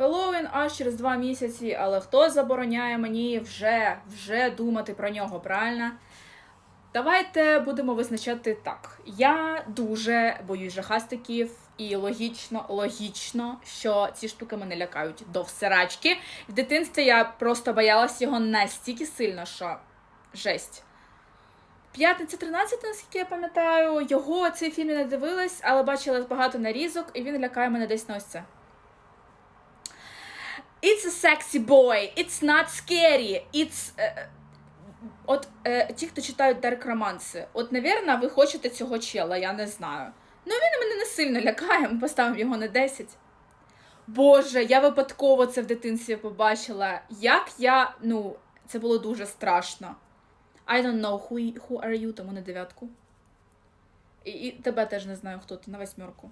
Хеллоуін аж через два місяці, але хто забороняє мені вже, вже думати про нього, правильно? Давайте будемо визначати так. Я дуже боюсь жахастиків, і логічно, логічно, що ці штуки мене лякають до всерачки. В дитинстві я просто боялась його настільки сильно, що жесть. П'ятниця 13, наскільки я пам'ятаю, його цей фільм не дивилась, але бачила багато нарізок, і він лякає мене десь це. It's a sexy boy, it's not scary, it's... е, От е, ті, хто читають Дарк романси, от, навірно, ви хочете цього чела, я не знаю. Ну, він мене не сильно лякає, ми поставимо його на 10. Боже, я випадково це в дитинстві побачила. Як я. Ну, це було дуже страшно. I don't know who, who are you, тому на дев'ятку. І, і тебе теж не знаю, хто ти, на восьмерку.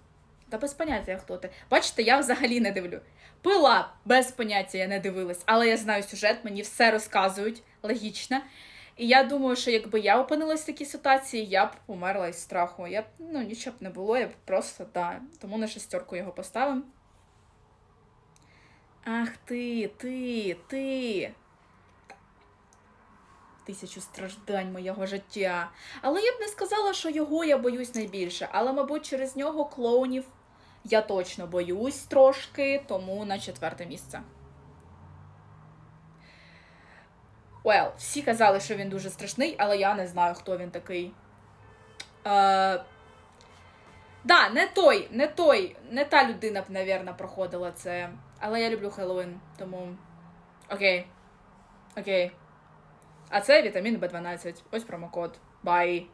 Та без поняття, хто ти. Бачите, я взагалі не дивлю. Пила без поняття я не дивилась, але я знаю сюжет, мені все розказують логічно. І я думаю, що якби я опинилась в такій ситуації, я б померла із страху. Я б, ну, нічого б не було, я б просто, да. Тому на шестерку його поставимо. Ах ти, ти, ти. Тисячу страждань моєго життя. Але я б не сказала, що його я боюсь найбільше. Але, мабуть, через нього клоунів я точно боюсь трошки, тому на четверте місце. Well, всі казали, що він дуже страшний, але я не знаю, хто він такий. Е... Да, не той, не той, не та людина б, навірно, проходила це. Але я люблю Хеллоуін, тому. Окей. Окей. А це вітамін Б12. Ось промокод. Бай.